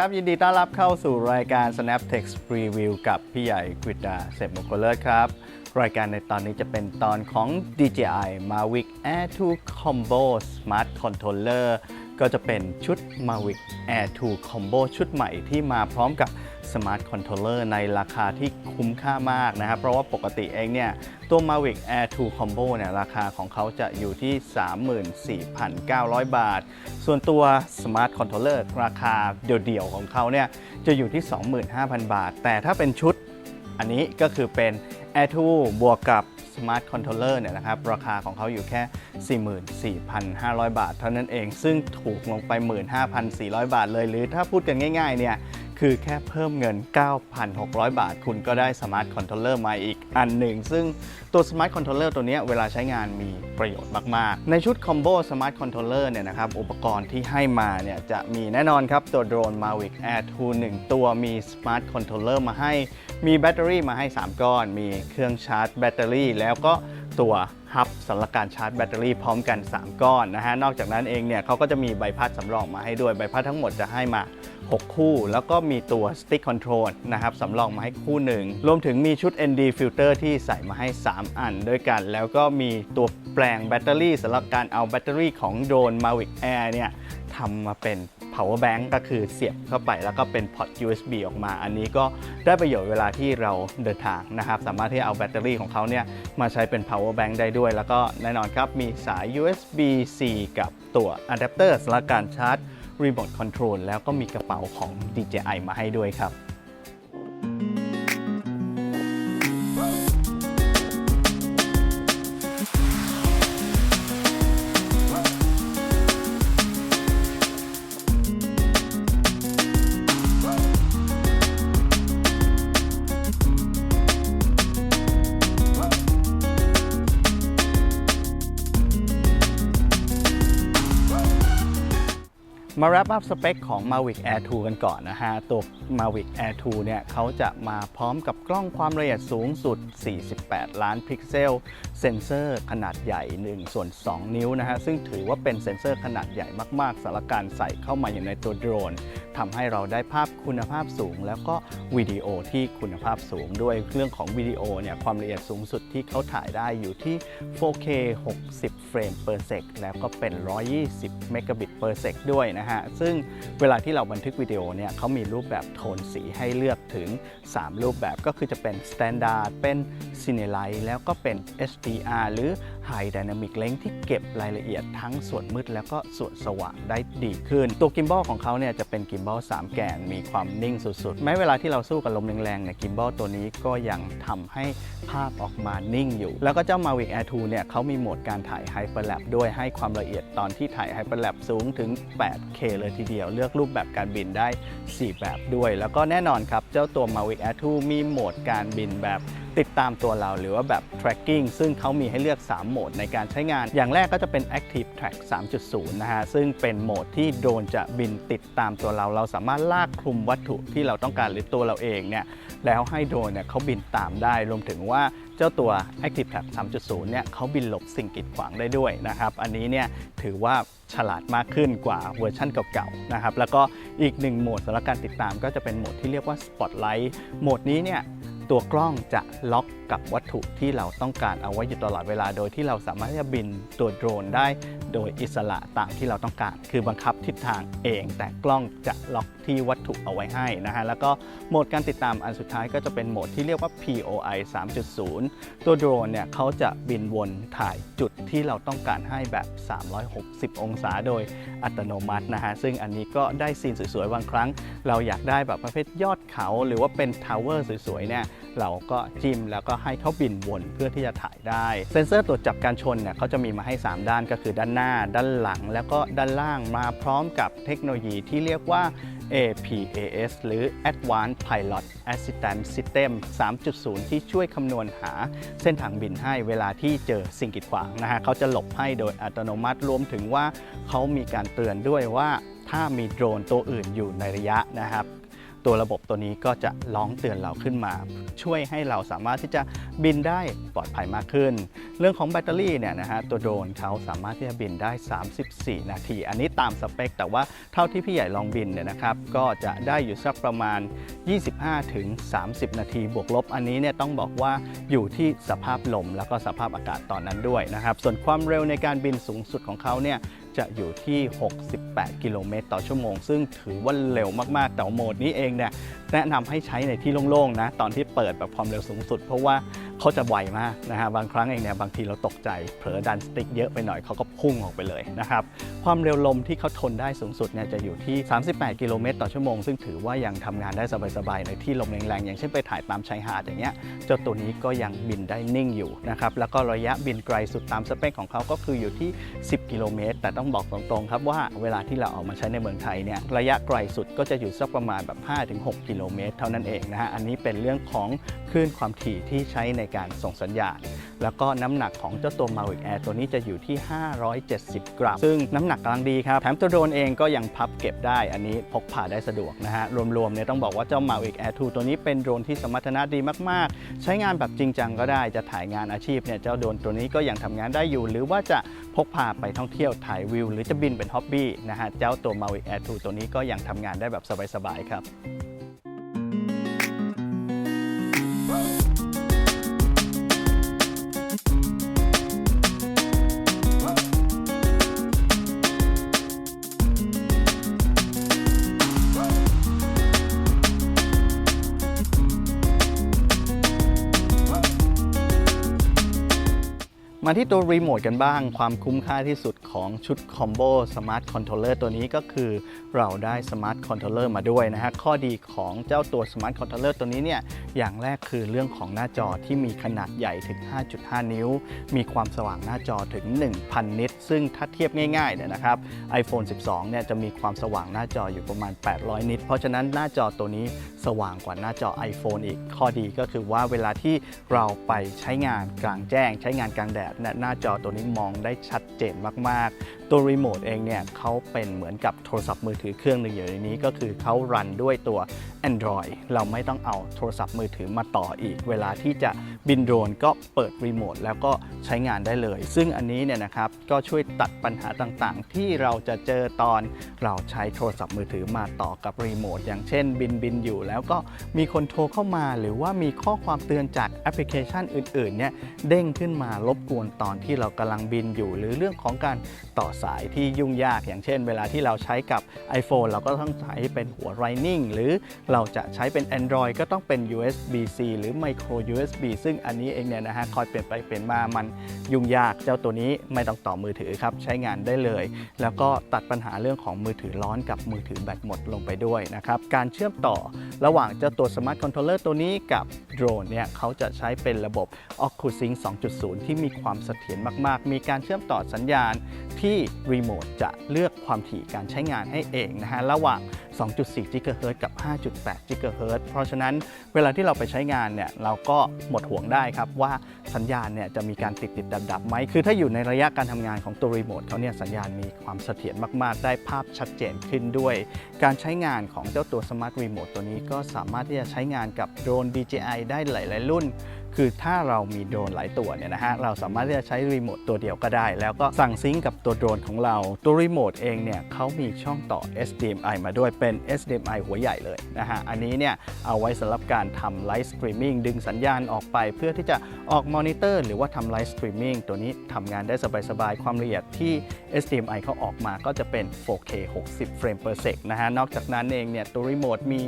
ครับ ยินดีต้อนรับเข้าสู่รายการ Snap Text Review กับพี่ใหญ่กฤษดาเสพมงคลเลิศครับ รายการในตอนนี้จะเป็นตอนของ DJI Mavic Air 2 Combo Smart Controller ก็จะเป็นชุด Mavic Air 2 Combo ชุดใหม่ที่มาพร้อมกับ Smart Controller ในราคาที่คุ้มค่ามากนะครับ เพราะว่าปกติเองเนี่ย ตัว Mavic Air 2 Combo เนี่ย ราคาของเขาจะอยู่ที่ 34,900 บาท ส่วนตัว Smart Controller ราคาเดี่ยวๆของเขาเนี่ย จะอยู่ที่ 25,000 บาท แต่ถ้าเป็นชุดอันนี้ก็คือเป็น Air 2 บวกกับ Smart Controller เนี่ยนะครับราคาของเขาอยู่แค่ 44,500 บาท เท่านั้นเองซึ่งถูกลงไป 15,400 บาทเลย หรือถ้าพูดกันง่ายๆเนี่ยคือแค่เพิ่มเงิน 9,600 บาท คุณก็ได้ Smart Controller มาอีกอันหนึ่ง ซึ่งตัว Smart Controller ตัวนี้เวลาใช้งานมีประโยชน์มาก ๆ ในชุด Combo Smart Controller เนี่ยนะครับ อุปกรณ์ที่ให้มาเนี่ยจะมีแน่นอนครับ ตัวโดรน Mavic Air 2 1 ตัวมี Smart Controller มาให้ มีแบตเตอรี่มาให้ 3 ก้อน มีเครื่องชาร์จแบตเตอรี่ แล้วก็ตัว ฮับสำหรับการชาร์จแบตเตอรี่พร้อมกัน 3 ก้อนนะฮะ นอกจากนั้นเองเนี่ยเขาก็จะมีใบพัดสำรองมาให้ด้วย ใบพัดทั้งหมดจะให้มา 6 คู่ แล้วก็มีตัว Stick Control นะครับสำรองมาให้คู่หนึ่ง รวมถึงมีชุด ND Filter ที่ใส่มาให้ 3 อันด้วยกัน แล้วก็มีตัวแปลงแบตเตอรี่สำหรับการเอาแบตเตอรี่ของโดรน Mavic Air เนี่ยทำมาเป็น power bank ก็คือเสียบเข้าไปแล้วก็เป็นพอร์ต USB ออกมา อันนี้ก็ได้ประโยชน์เวลาที่เราเดินทางนะครับ สามารถที่เอาแบตเตอรี่ของเขาเนี่ยมาใช้เป็น power bank ได้ด้วย แล้วก็แน่นอนครับมีสาย USB-C กับตัวอะแดปเตอร์สำหรับการชาร์จ Remote Control แล้วก็มีกระเป๋าของ DJI มาให้ด้วยครับ มา wrap up สเปคของ Mavic Air 2 กันก่อนนะฮะ ตัว Mavic Air 2 เนี่ยเขาจะมาพร้อมกับกล้องความละเอียดสูงสุด 48 ล้านพิกเซลเซ็นเซอร์ขนาดใหญ่1ส่วน2 นิ้วนะฮะซึ่งถือว่าเป็นเซ็นเซอร์ขนาดใหญ่มาก ๆสำหรับการใส่เข้ามาอยู่ในตัวโดรนทำให้เราได้ภาพคุณภาพสูง แล้วก็วิดีโอที่คุณภาพสูงด้วยเรื่องของวิดีโอเนี่ยความละเอียดสูงสุดที่เขาถ่ายได้อยู่ที่ 4K 60 เฟรม per sec แล้วก็เป็น 120 เมกะบิต per sec ด้วยนะฮะ ซึ่งเวลาที่เราบันทึกวิดีโอเนี่ยเขามีรูปแบบโทนสีให้เลือกถึง 3 รูปแบบก็คือจะเป็น Standard เป็น Cinelight แล้วก็เป็น HDR หรือ High Dynamic Range ที่เก็บรายละเอียดทั้งส่วนมืดแล้วก็ส่วนสว่างได้ดีขึ้น ตัวกิมบอลของเขาเนี่ยจะเป็นกิมบอล3 แกนมีความนิ่งสุดๆ แม้เวลาที่เราสู้กับลมแรงๆเนี่ยกิมบอลตัวนี้ก็ยังทำให้ภาพออกมานิ่งอยู่ แล้วก็เจ้า Mavic Air 2เนี่ยเขามีโหมดการถ่าย Hyperlap ด้วยให้ความละเอียดตอนที่ถ่าย Hyperlap สูงถึง 8K เลยทีเดียว เลือกรูปแบบการบินได้ 4 แบบด้วย แล้วก็แน่นอนครับ เจ้าตัว Mavic Air 2มีโหมดการบินแบบ ติดตามตัวเราหรือว่าแบบ tracking ซึ่งเขามีให้เลือก 3 โหมดในการใช้งาน อย่างแรกก็จะเป็น Active Track 3.0 นะฮะ ซึ่งเป็นโหมดที่โดรนจะบินติดตามตัวเรา เราสามารถลากคลุมวัตถุที่เราต้องการหรือตัวเราเองเนี่ยแล้วให้โดรนเนี่ยเขาบินตามได้ รวมถึงว่าเจ้าตัว Active Track 3.0 เนี่ยเขาบินหลบสิ่งกีดขวางได้ด้วยนะครับ อันนี้เนี่ยถือว่าฉลาดมากขึ้นกว่าเวอร์ชั่นเก่าๆนะครับ แล้วก็อีกหนึ่งโหมดสำหรับการติดตามก็จะเป็นโหมดที่เรียกว่า Spotlight โหมดนี้เนี่ย ตัวกล้องจะล็อกกับวัตถุที่เราต้องการเอาไว้อยู่ตลอดเวลา โดยที่เราสามารถที่จะบินตัวโดรนได้ โดยอิสระตามที่เราต้องการ คือบังคับทิศทางเอง แต่กล้องจะล็อกที่วัตถุเอาไว้ให้นะฮะแล้วก็โหมดการติดตามอันสุดท้ายก็จะเป็นโหมดที่เรียกว่า POI 3.0 ตัวโดรนเนี่ยเขาจะบินวนถ่ายจุดที่เราต้องการให้แบบ 360 องศาโดยอัตโนมัตินะฮะซึ่งอันนี้ก็ได้ซีนสวยๆบางครั้ง เราอยากได้แบบประเภทยอดเขาหรือว่าเป็นทาวเวอร์สวยๆเนี่ยเราก็จิ้มแล้วก็ให้เขาบินวนเพื่อที่จะถ่ายได้ เซ็นเซอร์ตรวจจับการชนเนี่ยเขาจะมีมาให้ 3 ด้านก็คือด้านหน้า ด้านหลัง แล้วก็ด้านล่างมาพร้อมกับเทคโนโลยีที่เรียกว่า APAS หรือ Advanced Pilot Assistance System 3.0 ที่ช่วยคำนวณหาเส้นทางบินให้เวลาที่เจอสิ่งกีดขวางนะฮะเขาจะหลบให้โดยอัตโนมัติรวมถึงว่าเขามีการเตือนด้วยว่าถ้ามีโดรนตัวอื่นอยู่ในระยะนะครับ ตัวระบบตัวนี้ก็จะร้องเตือนเราขึ้นมา ช่วยให้เราสามารถที่จะบินได้ปลอดภัยมากขึ้น เรื่องของแบตเตอรี่เนี่ยนะฮะตัวโดรนเขาสามารถที่จะบินได้ 34 นาที อันนี้ตามสเปค แต่ว่าเท่าที่พี่ใหญ่ลองบินเนี่ยนะครับก็จะได้อยู่สักประมาณ 25 ถึง 30 นาทีบวกลบ อันนี้เนี่ยต้องบอกว่าอยู่ที่สภาพลมแล้วก็สภาพอากาศตอนนั้นด้วยนะครับส่วนความเร็วในการบินสูงสุดของเขาเนี่ย จะอยู่ที่ 68 กิโลเมตรต่อชั่วโมง ซึ่งถือว่าเร็วมากๆ แต่โหมดนี้เองเนี่ย แนะนำให้ใช้ในที่โล่งๆนะตอนที่เปิดแบบความเร็วสูงสุด เพราะว่าเขาจะไวมากนะฮะบางครั้งเองเนี่ยบางทีเราตกใจเผลอดันสติ๊กเยอะไปหน่อยเขาก็พุ่งออกไปเลยนะครับความเร็วลมที่เขาทนได้สูงสุดเนี่ยจะอยู่ที่ 38 กิโลเมตรต่อชั่วโมง ซึ่งถือว่ายังทำงานได้สบายๆในที่ลมแรงๆ อย่างเช่นไปถ่ายตามชายหาดอย่างเงี้ยเจ้าตัวนี้ก็ยังบินได้นิ่งอยู่นะครับแล้วก็ระยะบินไกลสุดตามสเปคของเขาก็คืออยู่ที่ 10 กิโลเมตร แต่ต้องบอกตรงๆครับว่าเวลาที่เราเอามาใช้ในเมืองไทยเนี่ยระยะไกลสุดก็จะอยู่สักประมาณแบบ5-6กิโลเมตรเท่านั้นเองนะฮะอันนี้เป็นเรื่องของคลื่นความถี่ที่ใช้ในการส่งสัญญาณ แล้วก็น้ำหนักของเจ้าตัว Mavic Air ตัวนี้จะอยู่ที่ 570 กรัม ซึ่งน้ำหนักกำลังดีครับ แถมตัวโดรนเองก็ยังพับเก็บได้ อันนี้พกพาได้สะดวกนะฮะ รวมๆเนี่ยต้องบอกว่าเจ้า Mavic Air 2 ตัวนี้เป็นโดรนที่สมรรถนะดีมากๆ ใช้งานแบบจริงจังก็ได้ จะถ่ายงานอาชีพเนี่ยเจ้าโดรนตัวนี้ก็ยังทำงานได้อยู่ หรือว่าจะพกพาไปท่องเที่ยวถ่ายวิว หรือจะบินเป็นฮ็อบบี้นะฮะ เจ้าตัว Mavic Air 2 ตัวนี้ก็ยังทำงานได้แบบสบายๆครับ มาที่ตัวรีโมทกันบ้าง ความคุ้มค่าที่สุดของชุดคอมโบสมาร์ทคอนโทรลเลอร์ตัวนี้ก็คือเราได้สมาร์ทคอนโทรลเลอร์มาด้วยนะฮะ ข้อดีของเจ้าตัวสมาร์ทคอนโทรลเลอร์ตัวนี้เนี่ย อย่างแรกคือเรื่องของหน้าจอที่มีขนาดใหญ่ถึง 5.5 นิ้ว มีความสว่างหน้าจอถึง 1,000 นิตซึ่งถ้าเทียบง่ายๆเนี่ยนะครับ iPhone 12 เนี่ยจะมีความสว่างหน้าจออยู่ประมาณ 800 นิตเพราะฉะนั้นหน้าจอตัวนี้สว่างกว่าหน้าจอ iPhone อีก ข้อดีก็คือว่าเวลาที่เราไปใช้งานกลางแจ้ง ใช้งานกลางแดดและหน้าจอตัวนี้มองได้ชัดเจนมากๆตัวรีโมทเองเนี่ยเขาเป็นเหมือนกับโทรศัพท์มือถือเครื่องหนึ่งอยู่ในนี้ก็คือเขารันด้วยตัว Android เราไม่ต้องเอาโทรศัพท์มือถือมาต่ออีก เวลาที่จะบินโดรนก็เปิดรีโมทแล้วก็ใช้งานได้เลย ซึ่งอันนี้เนี่ยนะครับก็ช่วยตัดปัญหาต่างๆ ที่เราจะเจอตอนเราใช้โทรศัพท์มือถือมาต่อกับรีโมทอย่างเช่นบินบินอยู่ แล้วก็มีคนโทรเข้ามา หรือว่ามีข้อความเตือนจากแอปพลิเคชันอื่นๆเนี่ยเด้งขึ้นมารบกวนตอนที่เรากำลังบินอยู่ หรือเรื่องของการต่อสายที่ยุ่งยาก อย่างเช่น เวลาที่เราใช้กับ iPhone เราก็ต้องใช้เป็นหัว Lightning หรือเราจะใช้เป็น Android ก็ต้องเป็น USB-C หรือ Micro USB ซึ่งอันนี้เองเนี่ยนะฮะคอยเปลี่ยนไปเปลี่ยนมามันยุ่งยาก เจ้าตัวนี้ไม่ต้องต่อมือถือครับใช้งานได้เลย แล้วก็ตัดปัญหาเรื่องของมือถือร้อนกับมือถือแบตหมดลงไปด้วยนะครับการเชื่อมต่อระหว่างเจ้าตัว Smart Controller ตัวนี้กับโดรนเนี่ยเขาจะใช้เป็นระบบ OcuSync 2.0 ที่มีความเสถียรมาก ๆ มีการเชื่อมต่อสัญญาณที่รีโมทจะเลือกความถี่การใช้งานให้เองนะฮะระหว่าง 2.4 GHz กับ 5.8 GHz เพราะฉะนั้นเวลาที่เราไปใช้งานเนี่ยเราก็หมดห่วงได้ครับว่าสัญญาณเนี่ยจะมีการติดติดดับดับไหมคือถ้าอยู่ในระยะการทำงานของตัวรีโมทเขาเนี่ยสัญญาณมีความเสถียรมาก ๆ ได้ภาพชัดเจนขึ้นด้วย การใช้งานของเจ้าตัว Smart Remote ตัวนี้ก็สามารถที่จะใช้งานกับโดรน DJI ได้หลาย ๆ รุ่น คือถ้าเรามีโดรนหลายตัวเนี่ยนะฮะเราสามารถที่จะใช้รีโมทตัวเดียวก็ได้ แล้วก็สั่งซิงกับตัวโดรนของเราตัวรีโมทเองเนี่ยเขามีช่องต่อ HDMI มาด้วยเป็น HDMI หัวใหญ่เลยนะฮะอันนี้เนี่ยเอาไว้สำหรับการทำไลฟ์สตรีมมิ่งดึงสัญญาณออกไป เพื่อที่จะออกมอนิเตอร์หรือว่าทำไลฟ์สตรีมมิ่งตัวนี้ทำงานได้สบายๆความละเอียดที่ HDMI เขาออกมาก็จะเป็น 4K 60 เฟรม per sec นะฮะนอกจากนั้นเองเนี่ยตัวรีโมทมี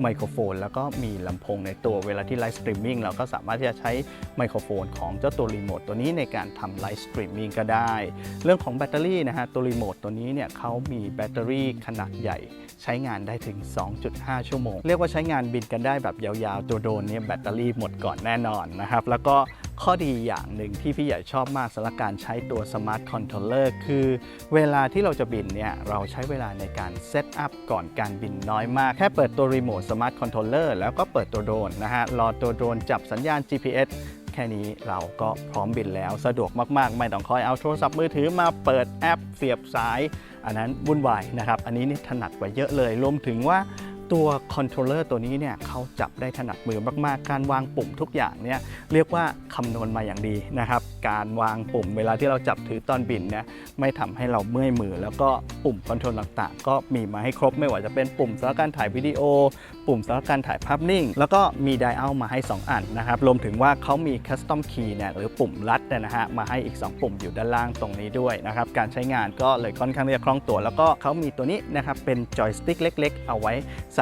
ไมโครโฟนแล้วก็มีลำโพงในตัวเวลาที่ไลฟ์สตรีมมิ่งเราก็สามารถที่จะใช้ไมโครโฟนของเจ้าตัวรีโมทตัวนี้ในการทำไลฟ์สตรีมมิ่งก็ได้ เรื่องของแบตเตอรี่นะฮะตัวรีโมทตัวนี้เนี่ยเขามีแบตเตอรี่ขนาดใหญ่ ใช้งานได้ถึง 2.5 ชั่วโมง เรียกว่าใช้งานบินกันได้แบบยาวๆตัวโดรนเนี่ยแบตเตอรี่หมดก่อนแน่นอนนะครับแล้วก็ ข้อดีอย่างหนึ่งที่พี่ใหญ่ชอบมากสำหรับการใช้ตัว Smart Controller คือเวลาที่เราจะบินเนี่ย เราใช้เวลาในการเซตอัพก่อนการบินน้อยมาก แค่เปิดตัวรีโมท Smart Controller แล้วก็เปิดตัวโดรนนะฮะ รอตัวโดรนจับสัญญาณ GPS แค่นี้เราก็พร้อมบินแล้วสะดวกมาก ๆ ไม่ต้องคอยเอาโทรศัพท์มือถือมาเปิดแอปเสียบสาย อันนั้นวุ่นวายนะครับ อันนี้นี่ถนัดกว่าเยอะเลยรวมถึงว่า ตัวคอนโทรลเลอร์ตัวนี้เนี่ยเขาจับได้ถนัดมือมาก ๆ การวางปุ่มทุกอย่างเนี่ยเรียกว่าคำนวณมาอย่างดีนะครับ การวางปุ่มเวลาที่เราจับถือตอนบินเนี่ยไม่ทำให้เราเมื่อยมือ แล้วก็ปุ่มคอนโทรลต่างๆ ก็มีมาให้ครบไม่ว่าจะเป็นปุ่มสำหรับการถ่ายวิดีโอ ปุ่มสำหรับการถ่ายภาพนิ่ง แล้วก็มีไดอัลมาให้ 2 อันนะครับรวมถึงว่าเขามีคัสตอมคีย์เนี่ยหรือปุ่มลัดนะฮะมาให้อีก 2 ปุ่มอยู่ด้านล่างตรงนี้ด้วยนะครับการใช้งานก็เลยค่อนข้างที่จะคล่องตัว แล้วก็เขามีตัวนี้นะครับเป็นจอยสติ๊กเล็ก ๆ เอาไว้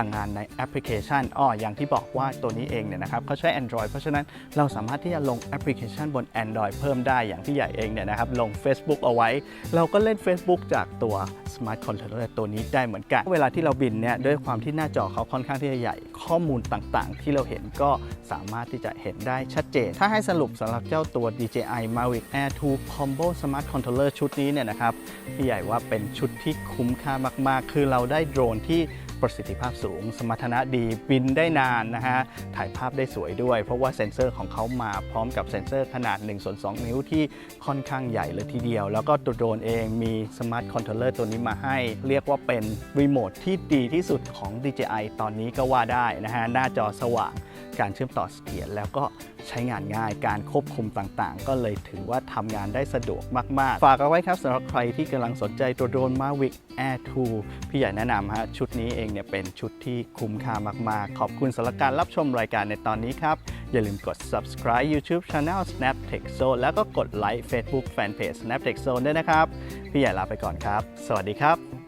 สั่งงานในแอปพลิเคชันอ้ออย่างที่บอกว่าตัวนี้เองเนี่ยนะครับเขาใช้ Android เพราะฉะนั้นเราสามารถที่จะลงแอปพลิเคชันบน Android เพิ่มได้อย่างที่ใหญ่เองเนี่ยนะครับลง Facebook เอาไว้ เราก็เล่น Facebook จากตัว Smart Controller ตัวนี้ได้เหมือนกัน เวลาที่เราบินเนี่ยด้วยความที่หน้าจอเขาค่อนข้างที่จะใหญ่ข้อมูลต่างๆ ที่เราเห็นก็สามารถที่จะเห็นได้ชัดเจน ถ้าให้สรุปสำหรับเจ้าตัว DJI Mavic Air 2 Combo Smart Controller ชุดนี้เนี่ยนะครับพี่ใหญ่ว่าเป็นชุดที่คุ้มค่ามากๆ คือเราได้โดรนที่ ประสิทธิภาพสูง สมรรถนะดีบินได้นานนะฮะถ่ายภาพได้สวยด้วย เพราะว่าเซ็นเซอร์ของเขามาพร้อมกับเซ็นเซอร์ขนาด1ส่วน2นิ้วที่ค่อนข้างใหญ่เลยทีเดียว แล้วก็ตัวโดรนเองมีสมาร์ทคอนโทรลเลอร์ตัวนี้มาให้ เรียกว่าเป็นรีโมทที่ดีที่สุดของ DJI ตอนนี้ก็ว่าได้นะฮะหน้าจอสว่าง การเชื่อมต่อเสถียรแล้วก็ใช้งานง่ายการควบคุมต่างๆ ก็เลยถือว่าทำงานได้สะดวกมาก ๆ ฝากเอาไว้ครับสำหรับใครที่กำลังสนใจตัวโดรน Mavic Air 2 พี่ใหญ่แนะนำฮะชุดนี้เองเนี่ยเป็นชุดที่คุ้มค่ามาก ๆ ขอบคุณสำหรับการรับชมรายการในตอนนี้ครับ อย่าลืมกด subscribe YouTube Channel Snaptech Zone แล้วก็กดไลค์ Facebook Fanpage Snaptech Zone ด้วยนะครับ พี่ใหญ่ลาไปก่อนครับ สวัสดีครับ